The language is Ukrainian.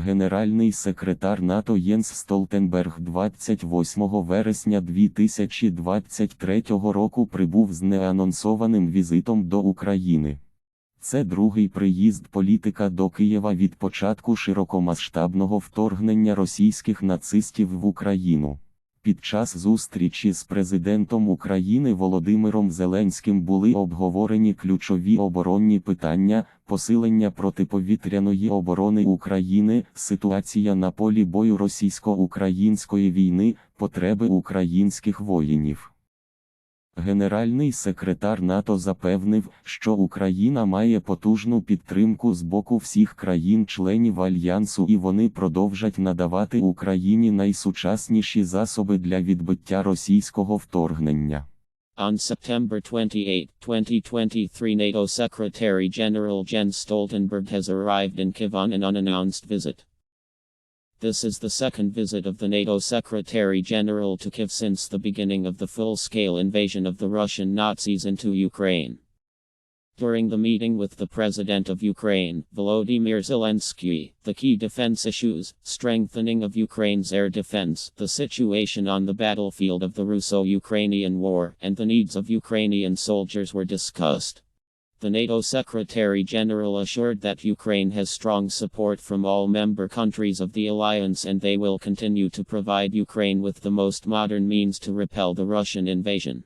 Генеральний секретар НАТО Єнс Столтенберг 28 вересня 2023 року прибув з неанонсованим візитом до України. Це другий приїзд політика до Києва від початку широкомасштабного вторгнення російських нацистів в Україну. Під час зустрічі з президентом України Володимиром Зеленським були обговорені ключові оборонні питання, посилення протиповітряної оборони України, ситуація на полі бою російсько-української війни, потреби українських воїнів. Генеральний секретар НАТО запевнив, що Україна має потужну підтримку з боку всіх країн-членів альянсу і вони продовжать надавати Україні найсучасніші засоби для відбиття російського вторгнення. On September 28, 2023, NATO Secretary General Jens Stoltenberg has arrived in Kiev on an unannounced visit. This is the second visit of the NATO Secretary General to Kiev since the beginning of the full scale invasion of the Russian Nazis into Ukraine. During the meeting with the President of Ukraine, Volodymyr Zelensky, the key defense issues, strengthening of Ukraine's air defense, the situation on the battlefield of the Russo Ukrainian War, and the needs of Ukrainian soldiers were discussed. The NATO Secretary General assured that Ukraine has strong support from all member countries of the alliance and they will continue to provide Ukraine with the most modern means to repel the Russian invasion.